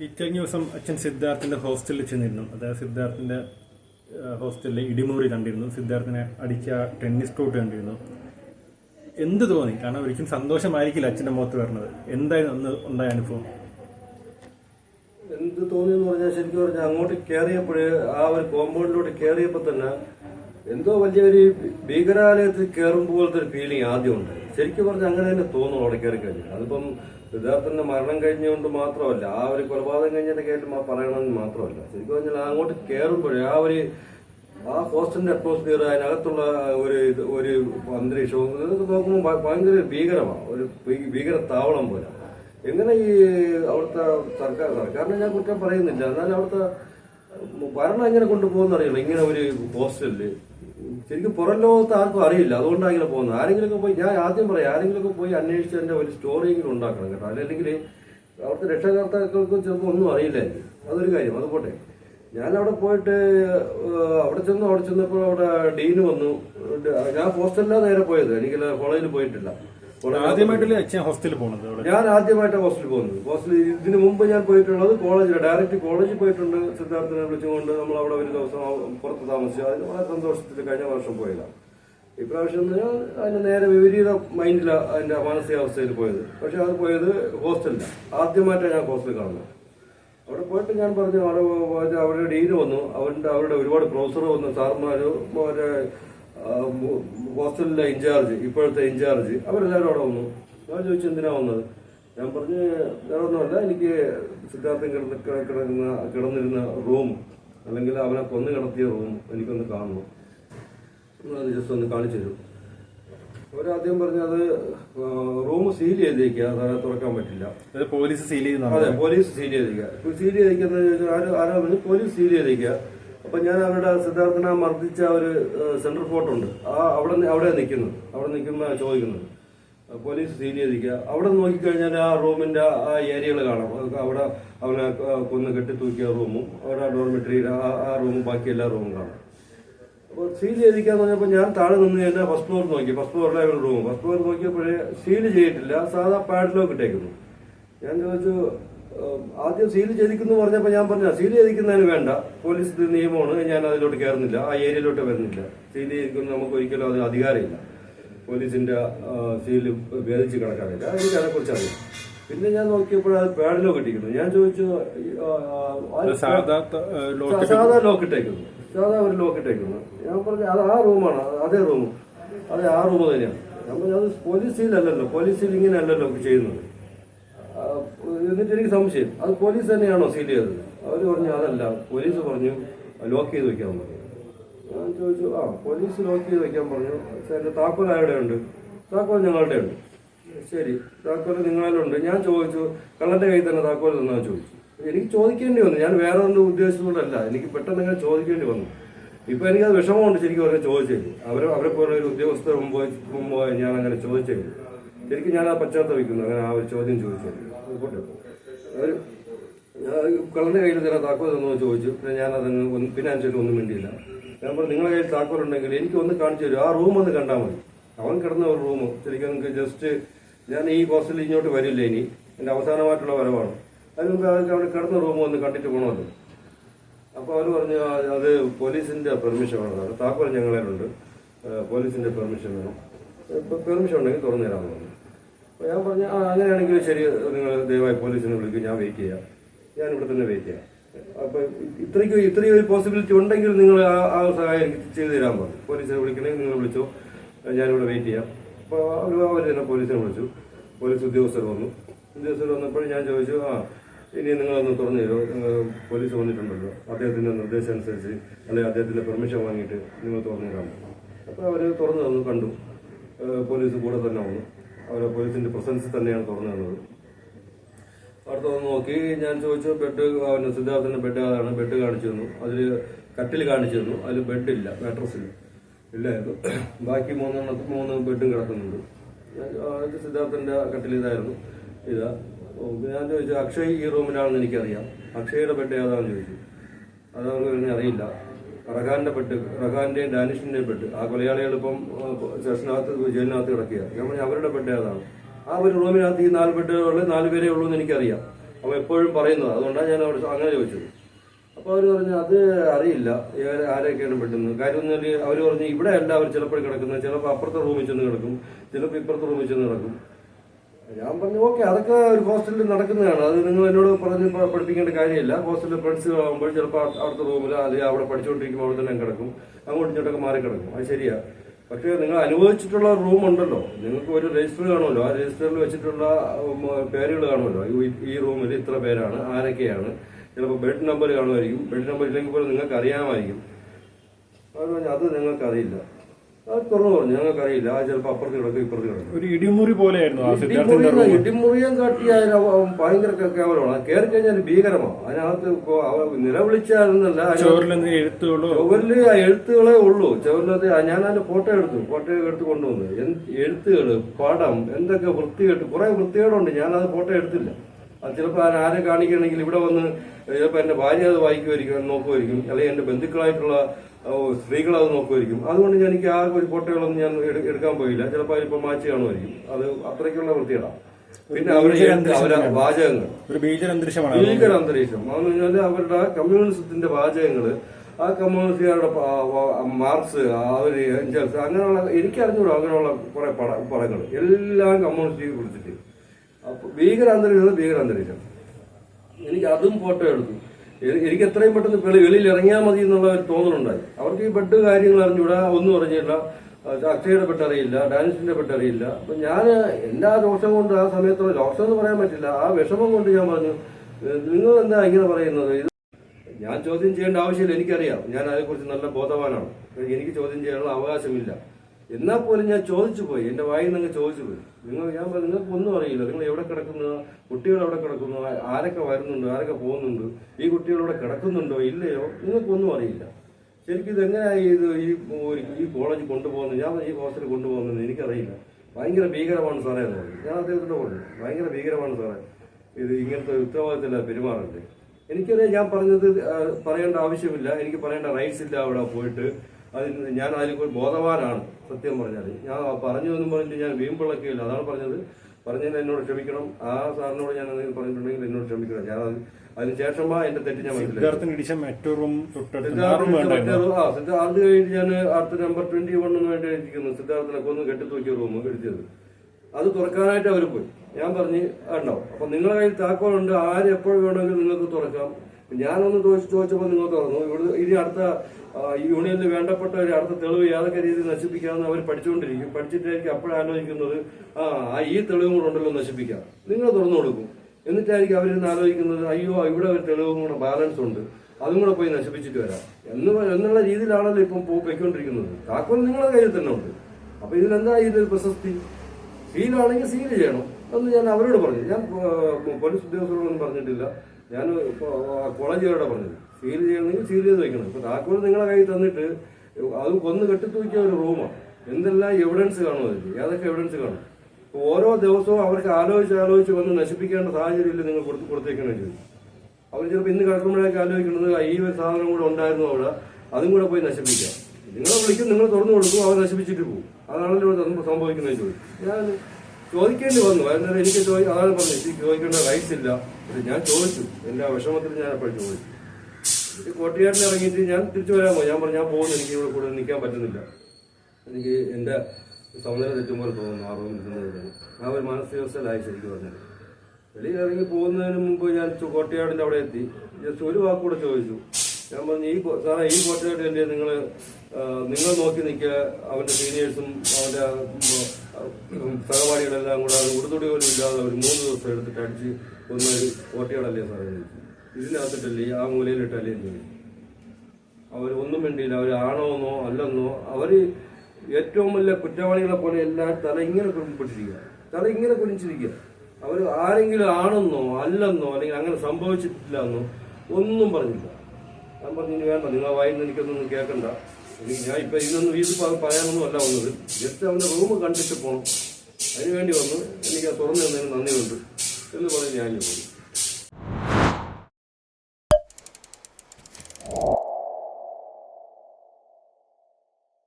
കഴിഞ്ഞ ദിവസം അച്ഛൻ സിദ്ധാർത്ഥിന്റെ ഹോസ്റ്റലിൽ ചെന്നിരുന്നു. അതായത് സിദ്ധാർത്ഥിന്റെ ഹോസ്റ്റലിൽ ഇടിമുറി കണ്ടിരുന്നു. സിദ്ധാർത്ഥിനെ അടിച്ച ടെന്നീസ് കോട്ട് കണ്ടിരുന്നു. എന്ത് തോന്നി? കാരണം ഒരിക്കലും സന്തോഷമായിരിക്കില്ല അച്ഛന്റെ മുഖത്ത് വരുന്നത് എന്തായിരുന്നു അന്ന് ഉണ്ടായ അനുഭവം? എന്ത് തോന്നി എന്ന് പറഞ്ഞാൽ ശരിക്കും പറഞ്ഞാൽ അങ്ങോട്ട് കയറിയപ്പോഴേ ആ ഒരു കോമ്പൗണ്ടിലോട്ട് കയറിയപ്പോൾ തന്നെ എന്തോ വലിയൊരു ഭീകരാലയത്തിൽ കയറുമ്പോഴത്തെ ഒരു ഫീലിംഗ് ആദ്യം ഉണ്ട് ശരിക്കും പറഞ്ഞാൽ അങ്ങനെ തന്നെ തോന്നുന്നു അവിടെ കയറി കഴിഞ്ഞാൽ അതിപ്പം സിദ്ധാർത്ഥന്റെ മരണം കഴിഞ്ഞുകൊണ്ട് മാത്രമല്ല ആ ഒരു കൊലപാതകം കഴിഞ്ഞതിന്റെ കേട്ട് പറയണമെന്ന് മാത്രമല്ല. ശരിക്കും പറഞ്ഞാൽ അങ്ങോട്ട് കയറുമ്പോഴേ ആ ഒരു ആ ഹോസ്റ്റലിന്റെ അറ്റ്മോസ്ഫിയർ അതിനകത്തുള്ള ഒരു ഒരു അന്തരീക്ഷവും ഇതൊക്കെ നോക്കുമ്പോൾ ഭയങ്കര ഭീകരമാണ്. ഒരു ഭീകര താവളം പോലെ. എങ്ങനെ ഈ അവിടുത്തെ സർക്കാർ സർക്കാരിനെ ഞാൻ കുറ്റം പറയുന്നില്ല. എന്നാലും അവിടുത്തെ ഭരണം എങ്ങനെ കൊണ്ടുപോകുന്ന അറിയില്ല. ഇങ്ങനെ ഒരു ഹോസ്റ്റലിൽ ശരിക്കും പുറം ലോകത്ത് ആർക്കും അറിയില്ല. അതുകൊണ്ടാണ് ഇങ്ങനെ പോകുന്നത്. ആരെങ്കിലുമൊക്കെ പോയി ഞാൻ ആദ്യം പറയാം ആരെങ്കിലുമൊക്കെ പോയി അന്വേഷിച്ചതിന്റെ ഒരു സ്റ്റോറിയെങ്കിലും ഉണ്ടാക്കണം കേട്ടോ. അല്ലെങ്കിൽ അവിടുത്തെ രക്ഷകർത്താക്കൾക്ക് ചിലപ്പോൾ ഒന്നും അറിയില്ലായിരിക്കും. അതൊരു കാര്യം. അത് പോട്ടെ. ഞാൻ അവിടെ പോയിട്ട് അവിടെ ചെന്നു അവിടെ ചെന്നപ്പോൾ അവിടെ ഡീന് വന്നു. ഞാൻ ഹോസ്റ്റലിലാണ് നേരെ പോയത്. എനിക്ക് കോളേജിൽ പോയിട്ടില്ല. ആദ്യമായിട്ടല്ലേ അച്ഛൻ ഹോസ്റ്റലിൽ പോകുന്നത് അവിടെ? ഞാൻ ആദ്യമായിട്ട് ഹോസ്റ്റലിൽ പോകുന്നത്. ഹോസ്റ്റലിൽ ഇതിനു മുമ്പ് ഞാൻ പോയിട്ടുള്ളത് കോളേജിൽ ഡയറക്റ്റ് കോളേജിൽ പോയിട്ടുണ്ട് സിദ്ധാർത്ഥനെ വിളിച്ചുകൊണ്ട് നമ്മൾ അവിടെ ഒരു ദിവസം പുറത്ത് താമസിച്ചു. അതിന് വളരെ സന്തോഷത്തിൽ കഴിഞ്ഞ വർഷം പോയതാണ് ഇപ്രാവശ്യം അതിന് നേരെ വിപരീത മൈൻഡിലാണ് അതിന്റെ മാനസികാവസ്ഥയിൽ പോയത്. പക്ഷെ അത് പോയത് ഹോസ്റ്റലിലാണ് ആദ്യമായിട്ടാണ് ഞാൻ ഹോസ്റ്റലിൽ കാണുന്നത്. അവിടെ പോയിട്ട് ഞാൻ പറഞ്ഞു അവിടെ പോയത് അവരുടെ ഡീന് വന്നു. അവരുടെ അവരുടെ ഒരുപാട് പ്രൊഫസർ വന്നു സാർമാര് അവരുടെ ഹോസ്റ്റലിലെ ഇൻചാർജ് ഇപ്പോഴത്തെ ഇൻചാർജ് അവരെല്ലാവരും അവിടെ വന്നു. ഞാൻ ചോദിച്ചു എന്തിനാ വന്നത്? ഞാൻ പറഞ്ഞ് വേറെ ഒന്നുമല്ല എനിക്ക് സിദ്ധാർത്ഥൻ കിടന്ന് കിടക്കുന്ന കിടന്നിരുന്ന റൂം അല്ലെങ്കിൽ അവനെ കൊന്നു കിടത്തിയ റൂം എനിക്കൊന്ന് കാണണം. അത് ജസ്റ്റ് ഒന്ന് കാണിച്ചു തരും. അവരാദ്യം പറഞ്ഞത് റൂം സീൽ ചെയ്തേക്കുക അത് തുറക്കാൻ പറ്റില്ല. അത് പോലീസ് സീൽ ചെയ്യുന്ന അതെ പോലീസ് സീൽ ചെയ്തേക്കുക സീൽ ചെയ്തേക്കുക ചോദിച്ചാൽ ആരോ ആരോ പോലീസ് സീൽ ചെയ്തിരിക്കുക അപ്പൊ ഞാൻ അവരുടെ സിദ്ധാർത്ഥനെ മർദ്ദിച്ച ഒരു സെൻട്രൽ ഫോട്ടോ ഉണ്ട്. ആ അവിടെ അവിടെ നിൽക്കുന്നത് അവിടെ നിൽക്കുന്ന ചോദിക്കുന്നത് പോലീസ് സീൽ ചെയ്തിരിക്കുക. അവിടെ നോക്കിക്കഴിഞ്ഞാൽ ആ റൂമിന്റെ ആ ഏരിയകൾ കാണാം. അവിടെ അവനെ കൊന്ന് കെട്ടി തൂക്കിയ റൂമും അവിടെ ഡോർമെട്രി ആ റൂമും ബാക്കി എല്ലാ റൂമും കാണാം. അപ്പോൾ സീൽ ചെയ്തിരിക്കാന്ന് പറഞ്ഞപ്പോൾ ഞാൻ താഴെ നിന്ന് കഴിഞ്ഞാൽ ഫസ്റ്റ് ഫ്ലോർ നോക്കി. ഫസ്റ്റ് ഫ്ലോറിലെ ഒരു റൂം ഫസ്റ്റ് ഫ്ലോർ നോക്കിയപ്പോഴേ സീൽ ചെയ്തിട്ടില്ല. സാധാ പാഡിലോക്ക് ഇട്ടേക്കുന്നു. ഞാൻ ചോദിച്ചു "ഏഹ്, ആദ്യം സീൽ ചെയ്തിക്കുന്നു പറഞ്ഞപ്പോൾ ഞാൻ പറഞ്ഞു സീൽ ചെയ്തിക്കുന്നതിന് വേണ്ട. പോലീസ് നിയമമാണ് ഞാൻ അതിലോട്ട് കയറുന്നില്ല. ആ ഏരിയയിലോട്ട് വരുന്നില്ല. സീൽ ചെയ്തിരിക്കുന്ന നമുക്ക് ഒരിക്കലും അത് അധികാരമില്ല. പോലീസിന്റെ സീൽ സീൽ ഭേദിച്ച് കിടക്കാറില്ല. എനിക്ക് അതിനെക്കുറിച്ച് അറിയാം. പിന്നെ ഞാൻ നോക്കിയപ്പോൾ അത് പാഡിലോ കിട്ടിക്കുന്നു ഞാൻ ചോദിച്ചു സാധാ ലോക്ക് ഇട്ടേക്കുന്നു. സാധാ ഒരു ലോക്ക് ഇട്ടേക്കുന്നു. ഞാൻ പറഞ്ഞു അത് ആ റൂമാണ് അതേ റൂം. അതെ ആ റൂം തന്നെയാണ്. ഞാൻ പറഞ്ഞു അത് പോലീസ് സീലല്ലല്ലോ. പോലീസ് സീൽ ഇങ്ങനെയല്ലല്ലോ ചെയ്യുന്നത്. എന്നിട്ട് എനിക്ക് സംശയം. അത് പോലീസ് തന്നെയാണോ സീൽ ചെയ്തത്? അവർ പറഞ്ഞു അതല്ല പോലീസ് പറഞ്ഞു ലോക്ക് ചെയ്ത് വെക്കാൻ പറഞ്ഞു. ഞാൻ ചോദിച്ചു ആ പോലീസ് ലോക്ക് ചെയ്ത് വെക്കാൻ പറഞ്ഞു. ശരി താക്കോൽ ആരുടെ ഉണ്ട്? താക്കോൽ ഞങ്ങളുടെ ഉണ്ട്. ശരി താക്കോൽ നിങ്ങളിലുണ്ട് ഞാൻ ചോദിച്ചു കള്ളന്റെ കയ്യിൽ തന്നെ താക്കോൽ തന്നാ? ചോദിച്ചു. എനിക്ക് ചോദിക്കേണ്ടി വന്നു. ഞാൻ വേറെ ഒന്നും ഉദ്ദേശിച്ചുകൊണ്ടല്ല എനിക്ക് പെട്ടെന്ന് ഇങ്ങനെ ചോദിക്കേണ്ടി വന്നു. ഇപ്പൊ എനിക്കത് വിഷമമുണ്ട് ശരിക്കും അവരെ ചോദിച്ചേക്കും അവരെ അവരെ പോലെ ഒരു ഉദ്യോഗസ്ഥർ മുമ്പ് മുമ്പ് ഞാൻ അങ്ങനെ ചോദിച്ചേക്കും ശരിക്കും ഞാൻ ആ പശ്ചാത്തപിക്കുന്നു അങ്ങനെ ആ ഒരു ചോദ്യം ചോദിച്ചേക്കും അത് അവർ കളറിന്റെ കയ്യിൽ തരാൻ താക്കോൽ ചോദിച്ചു. പിന്നെ ഞാൻ അതങ്ങ് പിന്നെ അനുസരിച്ച് ഒന്നും വേണ്ടിയില്ല ഞാൻ പറഞ്ഞു നിങ്ങളുടെ കയ്യിൽ താക്കോൽ ഉണ്ടെങ്കിൽ എനിക്ക് ഒന്ന് കാണിച്ചു തരും. ആ റൂം ഒന്ന് കണ്ടാൽ മതി. അവൻ കിടന്ന ഒരു റൂം. ശരിക്കും ജസ്റ്റ് ഞാൻ ഈ ഹോസ്റ്റലിൽ ഇങ്ങോട്ട് വരില്ല ഇനി. എന്റെ അവസാനമായിട്ടുള്ള വരവാണ്. അതിന് മുമ്പ് അവർക്ക് അവിടെ കിടന്ന റൂം ഒന്ന് കണ്ടിട്ട് പോകണമല്ലോ അപ്പോൾ അവർ പറഞ്ഞു "ആ, അത് പോലീസിന്റെ പെർമിഷൻ വേണം. താക്കോൽ ഞങ്ങളുണ്ട് പോലീസിന്റെ പോലീസിന്റെ പെർമിഷൻ വേണം. പെർമിഷൻ ഉണ്ടെങ്കിൽ തുറന്നു തരാമെന്ന് ഞാൻ പറഞ്ഞു ആ അങ്ങനെയാണെങ്കിൽ ശരി നിങ്ങൾ ദയവായി പോലീസിനെ വിളിക്കും ഞാൻ വെയിറ്റ് ചെയ്യാം. ഞാൻ ഇവിടെ തന്നെ വെയിറ്റ് ചെയ്യാം. അപ്പൊ ഇത്രയ്ക്ക് ഇത്രയും ഒരു പോസിബിലിറ്റി ഉണ്ടെങ്കിൽ നിങ്ങൾ ആ സഹായം എനിക്ക് ചെയ്തു തരാൻ പറഞ്ഞു. പോലീസിനെ വിളിക്കണമെങ്കിൽ നിങ്ങൾ വിളിച്ചോ. ഞാനിവിടെ വെയിറ്റ് ചെയ്യാം. അപ്പോൾ അവർ അവർ തന്നെ പോലീസിനെ വിളിച്ചു. പോലീസ് ഉദ്യോഗസ്ഥർ വന്നു. ഉദ്യോഗസ്ഥർ വന്നപ്പോൾ ഞാൻ ചോദിച്ചു ആ ഇനി നിങ്ങളൊന്ന് തുറന്നു തരുമോ? പോലീസ് വന്നിട്ടുണ്ടല്ലോ. അദ്ദേഹത്തിന്റെ നിർദ്ദേശം അനുസരിച്ച് അല്ലെങ്കിൽ അദ്ദേഹത്തിന്റെ പെർമിഷൻ വാങ്ങിയിട്ട് നിങ്ങൾ തുറന്നു തരാമോ അപ്പോൾ അവർ തുറന്നു തന്നു കണ്ടു. പോലീസ് കൂടെ തന്നെ വന്നു. അവർ പോലീസിന്റെ പ്രസൻസ് തന്നെയാണ് തുറന്നു തന്നത് അവിടെ തുറന്ന് നോക്കി. ഞാൻ ചോദിച്ചു ബെഡ് അവന് സിദ്ധാർത്ഥന്റെ ബെഡ് അതാണ് ബെഡ് കാണിച്ചു തന്നു. അതിൽ കട്ടിൽ കാണിച്ചു തന്നു. അതിൽ ബെഡ് ഇല്ല മാട്രസ് ഇല്ല. ഇല്ലായിരുന്നു ബാക്കി മൂന്നെണ്ണത്തിൽ മൂന്ന് ബെഡും കിടക്കുന്നുണ്ട്. സിദ്ധാർത്ഥന്റെ കട്ടിൽ ഇതായിരുന്നു. ഇതാ. ഞാൻ ചോദിച്ചു അക്ഷയ് ഈ റൂമിലാണെന്ന് എനിക്കറിയാം. അക്ഷയുടെ ബെഡ് ഏതാണെന്ന് ചോദിച്ചു. അത് അവർക്ക് അറിയില്ല. റഹാന്റെ പെട്ട് റഹാന്റെയും ഡാനിഷിന്റെയും പെട്ട് ആ കൊലയാളികൾ ഇപ്പം ജയിലിനകത്ത് കിടക്കുക ഞാൻ അവരുടെ പെട്ട് ഏതാണ്? ആ ഒരു റൂമിനകത്ത് ഈ നാല് പെട്ടുകളിൽ നാല് പേരേ ഉള്ളൂ എന്ന് എനിക്കറിയാം. അവൻ എപ്പോഴും പറയുന്നത്. അതുകൊണ്ടാണ് ഞാൻ അവിടെ അങ്ങനെ ചോദിച്ചത്. അപ്പോൾ അവർ പറഞ്ഞു അത് അറിയില്ല. ആരെയൊക്കെയാണ് പെട്ടെന്ന്? കാര്യം എന്ന് പറഞ്ഞാൽ അവർ പറഞ്ഞു ഇവിടെ അല്ല അവർ ചിലപ്പോൾ കിടക്കുന്നത്. ചിലപ്പോൾ അപ്പുറത്തെ റൂമിൽ ചെന്ന് കിടക്കും. ചിലപ്പോൾ ഇപ്പുറത്തെ റൂമിൽ ചെന്ന് കിടക്കും. ഞാൻ പറഞ്ഞു ഓക്കെ അതൊക്കെ ഒരു ഹോസ്റ്റലിൽ നടക്കുന്നതാണ്. അത് നിങ്ങൾ എന്നോട് പറഞ്ഞ് പഠിപ്പിക്കേണ്ട കാര്യമില്ല. ഹോസ്റ്റലിൽ ഫ്രണ്ട്സ് ആകുമ്പോൾ ചിലപ്പോൾ അവിടുത്തെ റൂമിൽ അല്ലെങ്കിൽ അവിടെ പഠിച്ചുകൊണ്ടിരിക്കുമ്പോൾ അവിടെ തന്നെ കിടക്കും. അങ്ങോട്ടും ഇങ്ങോട്ടൊക്കെ മാറി കിടക്കും അത് ശരിയാ. പക്ഷേ നിങ്ങൾ അനുഭവിച്ചിട്ടുള്ള റൂം ഉണ്ടല്ലോ. നിങ്ങൾക്ക് ഒരു രജിസ്റ്റർ കാണുമല്ലോ. ആ രജിസ്റ്ററിൽ വെച്ചിട്ടുള്ള പേരുകൾ കാണുമല്ലോ. ഈ- റൂമിൽ ഇത്ര പേരാണ് ആരൊക്കെയാണ്. ചിലപ്പോൾ ബെഡ് നമ്പർ കാണുമായിരിക്കും. ബെഡ് നമ്പർ ഇല്ലെങ്കിൽ പോലും നിങ്ങൾക്ക് അറിയാമായിരിക്കും അത് നിങ്ങൾക്ക് അറിയില്ല അത് തുറന്നു പറഞ്ഞു. ഞങ്ങൾക്ക് അറിയില്ല ആ ചിലപ്പോൾ അപ്പുറത്ത് കിടക്കും ഇപ്പുറത്ത് കിടക്കും. ഒരു ഇടിമുറി പോലെയായിരുന്നു ആ സിദ്ധാർത്ഥിന്റെ ഇടിമുറിയും റൂം. ഇടിമുറിയും കാട്ടിയായ ഭയങ്കര കേവലമാണ്. കയറി കഴിഞ്ഞാൽ ഭീകരമാണ്. അതിനകത്ത് ഇപ്പോ അവ നിലവിളിച്ചാലെന്നല്ല ചോറിൽ എന്തെങ്കിലും എഴുത്തുകളോ? ചുവരിൽ ആ എഴുത്തുകളെ ഉള്ളൂ. ചുവരിലത് ഞാൻ അതിന്റെ ഫോട്ടോ എടുത്തു. ഫോട്ടോ എടുത്ത് കൊണ്ടുവന്നു. എന്ത് എഴുത്തുകൾ പടം എന്തൊക്കെ വൃത്തികെട്ട് കുറെ വൃത്തികേടുണ്ട്. ഞാൻ അത് ഫോട്ടോ എടുത്തില്ല. അത് ചിലപ്പോൾ ഞാൻ ആരെ കാണിക്കുകയാണെങ്കിൽ ഇവിടെ വന്ന് ചിലപ്പോൾ എന്റെ ഭാര്യ അത് വായിക്കുമായിരിക്കും നോക്കുമായിരിക്കും. അല്ലെങ്കിൽ എന്റെ ബന്ധുക്കളായിട്ടുള്ള അത് നോക്കുമായിരിക്കും. അതുകൊണ്ട് ഞാൻ എനിക്ക് ആ ഒരു ഫോട്ടോകളൊന്നും ഞാൻ എടുക്കാൻ പോയില്ല. ചിലപ്പോൾ അതിപ്പോ മാച്ച് കാണുമായിരിക്കും. അത് അത്രയ്ക്കുള്ള വൃത്തികേടാണ് പിന്നെ അവരുടെ വാചകങ്ങൾ. ഒരു ഭീകര അന്തരീക്ഷമാണ് ഭീകര അന്തരീക്ഷം. അതെന്ന് പറഞ്ഞാൽ അവരുടെ കമ്മ്യൂണിസത്തിന്റെ വാചകങ്ങൾ ആ കമ്മ്യൂണിസ്റ്റുകാരുടെ മാർക്സ് അവർ എഞ്ചൽസ് അങ്ങനെയുള്ള എനിക്കറിഞ്ഞൂടാ അങ്ങനെയുള്ള കുറെ പട പടങ്ങൾ എല്ലാം കമ്മ്യൂണിസ്റ്റിനെ കുറിച്ചിട്ട്. അപ്പൊ ഭീകര അന്തരീക്ഷം ഭീകര അന്തരീക്ഷം. എനിക്ക് അതും ഫോട്ടോ എടുത്തു എനിക്ക് എത്രയും പെട്ടെന്ന് വെളി- വെളിയിൽ ഇറങ്ങിയാൽ മതി എന്നുള്ള ഒരു തോന്നലുണ്ടായി. അവർക്ക് ഈ ബെഡ് കാര്യങ്ങൾ അറിഞ്ഞൂടാ ഒന്നും അറിഞ്ഞില്ല. അക്ഷയുടെ പെട്ട് അറിയില്ല ഡാൻസിന്റെ പെട്ട് അറിയില്ല. അപ്പൊ ഞാൻ എന്റെ ആ ദോഷം കൊണ്ട് ആ സമയത്തുള്ള ദോഷം എന്ന് പറയാൻ പറ്റില്ല. ആ വിഷമം കൊണ്ട് ഞാൻ പറഞ്ഞു നിങ്ങൾ എന്താ ഇങ്ങനെ പറയുന്നത്? ഞാൻ ചോദ്യം ചെയ്യേണ്ട ആവശ്യമില്ല എനിക്കറിയാം. ഞാൻ അതേക്കുറിച്ച് നല്ല ബോധവാനാണ്. എനിക്ക് ചോദ്യം ചെയ്യാനുള്ള അവകാശമില്ല. എന്നാൽ പോലും ഞാൻ ചോദിച്ചു പോയി. എന്റെ വായിൽ നിന്ന് ചോദിച്ചു പോയി. നിങ്ങൾ ഞാൻ നിങ്ങൾക്ക് ഒന്നും അറിയില്ല. നിങ്ങൾ എവിടെ കിടക്കുന്നു? കുട്ടികൾ എവിടെ കിടക്കുന്നു? ആരൊക്കെ വരുന്നുണ്ട്? ആരൊക്കെ പോകുന്നുണ്ട്? ഈ കുട്ടികൾ ഇവിടെ കിടക്കുന്നുണ്ടോ? ഇല്ലയോ? നിങ്ങൾക്കൊന്നും അറിയില്ല. ശരിക്കും ഇത് എങ്ങനെയായി ഇത് ഈ ഈ കോളേജ് കൊണ്ടുപോകുന്നത്? ഞാൻ ഈ ഹോസ്റ്റലിൽ കൊണ്ടുപോകുന്നത് എനിക്കറിയില്ല. ഭയങ്കര ഭീകരമാണ് സാറേ എന്ന് പറഞ്ഞു. ഞാൻ അദ്ദേഹത്തിന്റെ പറഞ്ഞു ഭയങ്കര ഭീകരമാണ് സാറേ. ഇത് ഇങ്ങനത്തെ ഉത്തരവാദിത്തമില്ല പെരുമാറണ്ടേ. എനിക്കറിയാം ഞാൻ പറഞ്ഞത് പറയേണ്ട ആവശ്യമില്ല. എനിക്ക് പറയേണ്ട റൈറ്റ്സ് ഇല്ല അവിടെ പോയിട്ട്. അതിന് ഞാൻ അതിൽ ബോധവാനാണ് സത്യം പറഞ്ഞാൽ. ഞാൻ പറഞ്ഞു എന്നും പറഞ്ഞിട്ട് ഞാൻ വീമ്പിളക്കുകയില്ല അതാണ് പറഞ്ഞത്. പറഞ്ഞതിന് എന്നോട് ക്ഷമിക്കണം. ആ സാറിനോട് ഞാൻ എന്തെങ്കിലും പറഞ്ഞിട്ടുണ്ടെങ്കിൽ എന്നോട് ക്ഷമിക്കണം. ഞാൻ അത് അതിന് ശേഷമാ എന്റെ തെറ്റ് ഞാൻ മനസ്സിലായി കഴിഞ്ഞ് ഞാൻ അടുത്ത നമ്പർ ട്വന്റി വണ്ണിന് വേണ്ടി ഇരിക്കുന്നു സിദ്ധാർത്ഥനെ കൊന്ന് കെട്ടിത്തൂക്കിയ റൂം എടുത്തത് അത് തുറക്കാനായിട്ട് അവർ പോയി. ഞാൻ പറഞ്ഞ് ഉണ്ടോ അപ്പൊ നിങ്ങളുടെ കയ്യിൽ താക്കോലുണ്ട്. ആര് എപ്പോൾ വേണമെങ്കിലും നിങ്ങൾക്ക് തുറക്കാം. ഞാനൊന്ന് ചോദിച്ചു ചോദിച്ചപ്പോൾ നിങ്ങൾ തുറന്നു ഇവിടെ ഇനി അടുത്ത യൂണിയനിൽ വേണ്ടപ്പെട്ട ഒരു അടുത്ത തെളിവ് ഏതൊക്കെ രീതിയിൽ നശിപ്പിക്കാമെന്ന് അവർ പഠിച്ചുകൊണ്ടിരിക്കും. പഠിച്ചിട്ടായിരിക്കും അപ്പോഴാലോചിക്കുന്നത് ആ ഈ തെളിവും കൂടെ ഉണ്ടല്ലോ നശിപ്പിക്കാം നിങ്ങൾ തുറന്നു കൊടുക്കും. എന്നിട്ടായിരിക്കും അവരിന്ന് ആലോചിക്കുന്നത് അയ്യോ ഇവിടെ ഒരു തെളിവും കൂടെ ബാലൻസ് ഉണ്ട്. അതും കൂടെ പോയി നശിപ്പിച്ചിട്ട് വരാം. എന്ന് എന്നുള്ള രീതിയിലാണല്ലോ ഇപ്പം പോയിക്കൊണ്ടിരിക്കുന്നത്. താക്കോൽ നിങ്ങളുടെ കയ്യിൽ തന്നെ ഉണ്ട്. അപ്പൊ ഇതിലെന്താ ഇത് പ്രശസ്തി? സീലാണെങ്കിൽ സീൽ ചെയ്യണം. എന്ന് ഞാൻ അവരോട് പറഞ്ഞു. ഞാൻ പോലീസ് ഉദ്യോഗസ്ഥരോടൊന്നും പറഞ്ഞിട്ടില്ല. ഞാൻ ഇപ്പോൾ കോളേജുകാരോടെ പറഞ്ഞത്. സീൽ ചെയ്യണമെങ്കിൽ സീൽ ചെയ്ത് വെക്കണം. ഇപ്പോൾ താക്കോൽ നിങ്ങളെ കയ്യിൽ തന്നിട്ട് അത് കൊന്ന് കെട്ടിത്തൂക്കിയ ഒരു റൂമാണ് എന്തെല്ലാം എവിഡൻസ് കാണും അതിൽ ഏതൊക്കെ എവിഡൻസ് കാണും? ഓരോ ദിവസവും അവർക്ക് ആലോചിച്ച് ആലോചിച്ച് വന്ന് നശിപ്പിക്കേണ്ട സാഹചര്യമില്ല നിങ്ങൾ കൊടുത്ത് കൊടുത്തേക്കണം ചെയ്തു അവർ ചിലപ്പോൾ ഇന്ന് കിടക്കുമ്പോഴേക്ക് ആലോചിക്കുന്നത് ഈ ഒരു സാധനം കൂടെ ഉണ്ടായിരുന്നു അവിടെ അതും കൂടെ പോയി നശിപ്പിക്കാം. നിങ്ങളെ വിളിക്കും നിങ്ങൾ തുറന്നു കൊടുക്കും അവർ നശിപ്പിച്ചിട്ട് പോകും. അതാണല്ലോ സംഭവിക്കുന്നത് ചോദിച്ചു ഞാൻ ചോദിക്കേണ്ടി വന്നു. അന്നേരം എനിക്ക് ചോദി അതാണ് പറഞ്ഞു എനിക്ക് ചോദിക്കേണ്ട റൈറ്റ്സ് ഇല്ല. പക്ഷെ ഞാൻ ചോദിച്ചു. എന്റെ വിഷമത്തിൽ ഞാൻ അപ്പോൾ ചോദിച്ചു. എനിക്ക് കോട്ടയാട്ടിൽ ഇറങ്ങിയിട്ട് ഞാൻ തിരിച്ചു വരാമോ ഞാൻ പറഞ്ഞു ഞാൻ പോകുന്നു. എനിക്ക് ഇവിടെ കൂടുതൽ നിൽക്കാൻ പറ്റുന്നില്ല. എനിക്ക് എന്റെ സമനില തെറ്റുമ്പോൾ തോന്നുന്നു. ആ റൂമിൽ ആ ഒരു മാനസികാവസ്ഥയിലായി ശരിക്കും പറഞ്ഞത് വെളിയിൽ ഇറങ്ങി പോകുന്നതിന് മുമ്പ് ഞാൻ കോട്ടയാടിന്റെ അവിടെ എത്തി. ജസ്റ്റ് ഒരു വാക്കൂടെ ചോദിച്ചു. ഞാൻ പറഞ്ഞു ഈ സാറേ ഈ കോട്ടയാട് അല്ലേ നിങ്ങൾ നിങ്ങൾ നോക്കി നിൽക്കുക അവന്റെ സീനിയേഴ്സും അവന്റെ സഹപാഠികളെല്ലാം കൂടെ അത് ഉടുതുടി പോലും ഇല്ലാതെ ഒരു മൂന്ന് ദിവസം എടുത്തിട്ട് അടിച്ച് ഒന്ന് ഒരു സാധനം. ഇതിനകത്തിട്ടല്ലേ ആ മൂലയിലിട്ടല്ലേ ചോദിച്ചു അവർ ഒന്നും വേണ്ടിയില്ല അവർ ആണോന്നോ അല്ലെന്നോ അവർ ഏറ്റവും വലിയ കുറ്റവാളികളെ പോലെ എല്ലാം തല ഇങ്ങനെ കുറിപ്പിട്ടിരിക്കുക തല ഇങ്ങനെ കുനിച്ചിരിക്കുക. അവർ ആരെങ്കിലും ആണെന്നോ അല്ലെന്നോ അല്ലെങ്കിൽ അങ്ങനെ സംഭവിച്ചിട്ടില്ല എന്നോ ഒന്നും പറഞ്ഞില്ല. ഞാൻ പറഞ്ഞു വേണ്ട നിങ്ങൾ വായിന്ന് എനിക്കൊന്നും കേൾക്കണ്ട. എനിക്ക് ഞാൻ ഇപ്പൊ ഇതൊന്നും ഇത് പ- പറയാനൊന്നും അല്ല വന്നത്. ജസ്റ്റ് അവന്റെ റൂം കണ്ടിട്ട് പോകണം അതിനുവേണ്ടി വന്നു എനിക്ക് ആ തുറന്നു തന്നതിന് നന്ദിയുണ്ട് എന്ന് പറഞ്ഞ് ഞാൻ പോയി